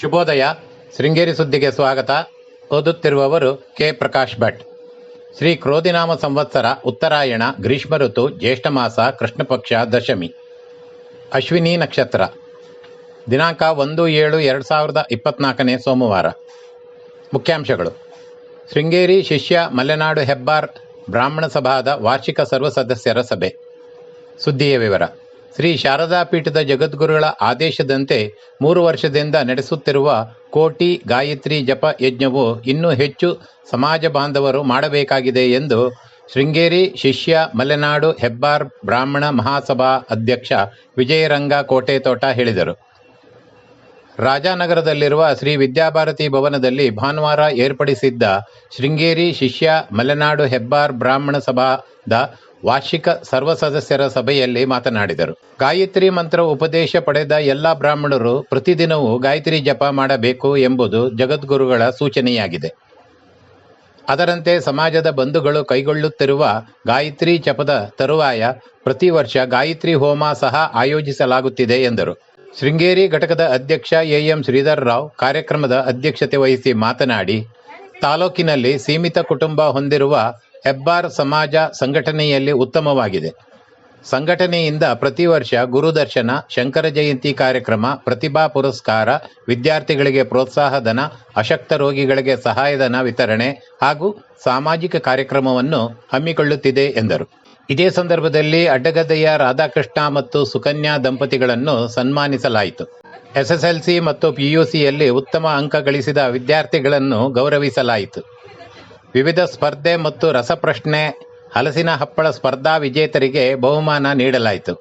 ಶುಭೋದಯ. ಶೃಂಗೇರಿ ಸುದ್ದಿಗೆ ಸ್ವಾಗತ. ಓದುತ್ತಿರುವವರು ಕೆ. ಪ್ರಕಾಶ್ ಭಟ್. ಶ್ರೀ ಕ್ರೋಧಿನಾಮ ಸಂವತ್ಸರ ಉತ್ತರಾಯಣ, ಗ್ರೀಷ್ಮ ಋತು, ಜ್ಯೇಷ್ಠ ಮಾಸ ಕೃಷ್ಣ ಪಕ್ಷ ದಶಮಿ. ಅಶ್ವಿನಿ ನಕ್ಷತ್ರ. ದಿನಾಂಕ ಒಂದು ಏಳು ಎರಡು ಸಾವಿರದ ಇಪ್ಪತ್ನಾಲ್ಕನೇ ಸೋಮವಾರ. ಮುಖ್ಯಾಂಶಗಳು. ಶೃಂಗೇರಿ ಶಿಷ್ಯ ಮಲೆನಾಡು ಹೆಬ್ಬಾರ್ ಬ್ರಾಹ್ಮಣ ಸಭಾದ ವಾರ್ಷಿಕ ಸರ್ವ ಸದಸ್ಯರ ಸಭೆ. ಸುದ್ದಿಯ ವಿವರ. ಶ್ರೀ ಶಾರದಾ ಪೀಠದ ಜಗದ್ಗುರುಗಳ ಆದೇಶದಂತೆ ಮೂರು ವರ್ಷದಿಂದ ನಡೆಸುತ್ತಿರುವ ಕೋಟಿ ಗಾಯತ್ರಿ ಜಪ ಯಜ್ಞವು ಇನ್ನೂ ಹೆಚ್ಚು ಸಮಾಜ ಬಾಂಧವರು ಮಾಡಬೇಕಾಗಿದೆ ಎಂದು ಶೃಂಗೇರಿ ಶಿಷ್ಯ ಮಲೆನಾಡು ಹೆಬ್ಬಾರ್ ಬ್ರಾಹ್ಮಣ ಮಹಾಸಭಾ ಅಧ್ಯಕ್ಷ ವಿಜಯರಂಗ ಕೋಟೆತೋಟ ಹೇಳಿದರು. ರಾಜಾನಗರದಲ್ಲಿರುವ ಶ್ರೀ ವಿದ್ಯಾಭಾರತಿ ಭವನದಲ್ಲಿ ಭಾನುವಾರ ಏರ್ಪಡಿಸಿದ್ದ ಶೃಂಗೇರಿ ಶಿಷ್ಯ ಮಲೆನಾಡು ಹೆಬ್ಬಾರ್ ಬ್ರಾಹ್ಮಣ ಸಭಾದ ವಾರ್ಷಿಕ ಸರ್ವ ಸದಸ್ಯರ ಸಭೆಯಲ್ಲಿ ಮಾತನಾಡಿದರು. ಗಾಯತ್ರಿ ಮಂತ್ರ ಉಪದೇಶ ಪಡೆದ ಎಲ್ಲ ಬ್ರಾಹ್ಮಣರು ಪ್ರತಿದಿನವೂ ಗಾಯತ್ರಿ ಜಪ ಮಾಡಬೇಕು ಎಂಬುದು ಜಗದ್ಗುರುಗಳ ಸೂಚನೆಯಾಗಿದೆ. ಅದರಂತೆ ಸಮಾಜದ ಬಂಧುಗಳು ಕೈಗೊಳ್ಳುತ್ತಿರುವ ಗಾಯತ್ರಿ ಜಪದ ತರುವಾಯ ಪ್ರತಿ ವರ್ಷ ಗಾಯತ್ರಿ ಹೋಮ ಸಹ ಆಯೋಜಿಸಲಾಗುತ್ತಿದೆ ಎಂದರು. ಶೃಂಗೇರಿ ಘಟಕದ ಅಧ್ಯಕ್ಷ ಎಎಂ ಶ್ರೀಧರ್ ರಾವ್ ಕಾರ್ಯಕ್ರಮದ ಅಧ್ಯಕ್ಷತೆ ವಹಿಸಿ ಮಾತನಾಡಿ, ತಾಲೂಕಿನಲ್ಲಿ ಸೀಮಿತ ಕುಟುಂಬ ಹೊಂದಿರುವ ಹೆಬ್ಬಾರ್ ಸಮಾಜ ಸಂಘಟನೆಯಲ್ಲಿ ಉತ್ತಮವಾಗಿದೆ. ಸಂಘಟನೆಯಿಂದ ಪ್ರತಿ ವರ್ಷ ಗುರುದರ್ಶನ, ಶಂಕರ ಜಯಂತಿ ಕಾರ್ಯಕ್ರಮ, ಪ್ರತಿಭಾ ಪುರಸ್ಕಾರ, ವಿದ್ಯಾರ್ಥಿಗಳಿಗೆ ಪ್ರೋತ್ಸಾಹಧನ ಅಶಕ್ತ ರೋಗಿಗಳಿಗೆ ಸಹಾಯಧನ ವಿತರಣೆ ಹಾಗೂ ಸಾಮಾಜಿಕ ಕಾರ್ಯಕ್ರಮವನ್ನು ಹಮ್ಮಿಕೊಳ್ಳುತ್ತಿದೆ ಎಂದರು. ಇದೇ ಸಂದರ್ಭದಲ್ಲಿ ಅಡ್ಡಗದ್ದೆಯ ರಾಧಾಕೃಷ್ಣ ಮತ್ತು ಸುಕನ್ಯಾ ದಂಪತಿಗಳನ್ನು ಸನ್ಮಾನಿಸಲಾಯಿತು. ಎಸ್ಎಸ್ಎಲ್ಸಿ ಮತ್ತು ಪಿಯುಸಿಯಲ್ಲಿ ಉತ್ತಮ ಅಂಕ ಗಳಿಸಿದ ವಿದ್ಯಾರ್ಥಿಗಳನ್ನು ಗೌರವಿಸಲಾಯಿತು. ವಿವಿಧ ಸ್ಪರ್ಧೆ ಮತ್ತು ರಸಪ್ರಶ್ನೆ, ಹಲಸಿನ ಹಪ್ಪಳ ಸ್ಪರ್ಧಾ ವಿಜೇತರಿಗೆ ಬಹುಮಾನ ನೀಡಲಾಯಿತು.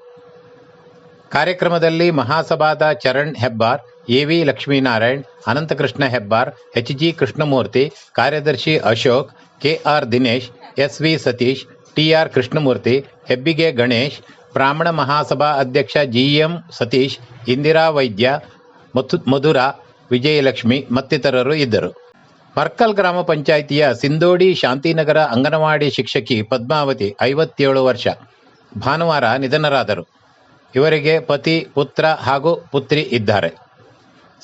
ಕಾರ್ಯಕ್ರಮದಲ್ಲಿ ಮಹಾಸಭಾದ Charan Hebbar, A V Laxminarayan, Anantakrishna Hebbar, H G Krishnamurthy, ಕಾರ್ಯದರ್ಶಿ Ashok K R Dinesh, S V Satish T R Krishnamurthy, Hebbige Ganesh Brahmana Mahasabha ಅಧ್ಯಕ್ಷ ಜಿಎಂ ಸತೀಶ್, ಇಂದಿರಾ ವೈದ್ಯ ಮಧುರಾ, ವಿಜಯಲಕ್ಷ್ಮಿ ಮತ್ತಿತರರು ಇದ್ದರು. ಮರ್ಕಲ್ ಗ್ರಾಮ ಪಂಚಾಯಿತಿಯ ಸಿಂದೋಡಿ ಶಾಂತಿನಗರ ಅಂಗನವಾಡಿ ಶಿಕ್ಷಕಿ ಪದ್ಮಾವತಿ, ಐವತ್ತೇಳು ವರ್ಷ. ಭಾನುವಾರ ನಿಧನರಾದರು. ಇವರಿಗೆ ಪತಿ, ಪುತ್ರ ಹಾಗೂ ಪುತ್ರಿ ಇದ್ದಾರೆ.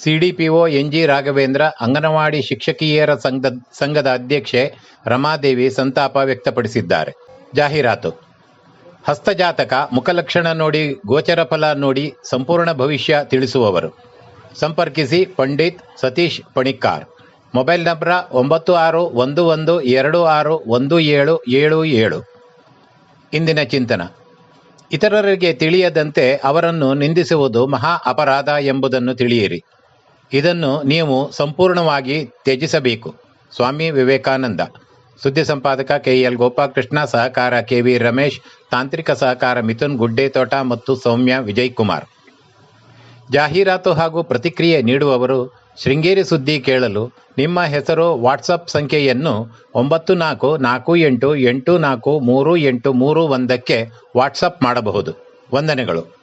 CDPO N G Raghavendra, anganwadi ಶಿಕ್ಷಕಿಯರ ಸಂಘದ ಸಂಘದ ಅಧ್ಯಕ್ಷೆ ರಮಾದೇವಿ ಸಂತಾಪ ವ್ಯಕ್ತಪಡಿಸಿದ್ದಾರೆ. ಜಾಹೀರಾತು. ಹಸ್ತಜಾತಕ ಮುಖಲಕ್ಷಣ ನೋಡಿ, ಗೋಚರ ಫಲ ನೋಡಿ, ಸಂಪೂರ್ಣ ಭವಿಷ್ಯ ತಿಳಿಸುವವರು. ಸಂಪರ್ಕಿಸಿ ಪಂಡಿತ್ ಸತೀಶ್ ಪಣಿಕಾರ್ ಮೊಬೈಲ್ ನಂಬರ್ ಒಂಬತ್ತು ಆರು ಒಂದು ಒಂದು ಎರಡು ಆರು ಒಂದು ಏಳು ಏಳು ಏಳು. ಇಂದಿನ ಚಿಂತನ. ಇತರರಿಗೆ ತಿಳಿಯದಂತೆ ಅವರನ್ನು ನಿಂದಿಸುವುದು ಮಹಾ ಅಪರಾಧ ಎಂಬುದನ್ನು ತಿಳಿಯಿರಿ. ಇದನ್ನು ನೀವು ಸಂಪೂರ್ಣವಾಗಿ ತ್ಯಜಿಸಬೇಕು. ಸ್ವಾಮಿ ವಿವೇಕಾನಂದ. ಸುದ್ದಿ ಸಂಪಾದಕ ಕೆ ಎಲ್ ಗೋಪಾಲಕೃಷ್ಣ, ಸಹಕಾರ ಕೆ ವಿ ರಮೇಶ್, ತಾಂತ್ರಿಕ ಸಹಕಾರ ಮಿಥುನ್ ಗುಡ್ಡೇತೋಟ ಮತ್ತು ಸೌಮ್ಯ ವಿಜಯ್ ಕುಮಾರ್. ಜಾಹೀರಾತು ಹಾಗೂ ಪ್ರತಿಕ್ರಿಯೆ ನೀಡುವವರು ಶೃಂಗೇರಿ ಸುದ್ದಿ ಕೇಳಲು ನಿಮ್ಮ ಹೆಸರು, ವಾಟ್ಸಪ್ ಸಂಖ್ಯೆಯನ್ನು ಒಂಬತ್ತು ನಾಲ್ಕು ನಾಲ್ಕು ಎಂಟು ಎಂಟು ನಾಲ್ಕು ಮೂರು ಎಂಟು ಮೂರು ಒಂದಕ್ಕೆ ವಾಟ್ಸಪ್ ಮಾಡಬಹುದು. ವಂದನೆಗಳು.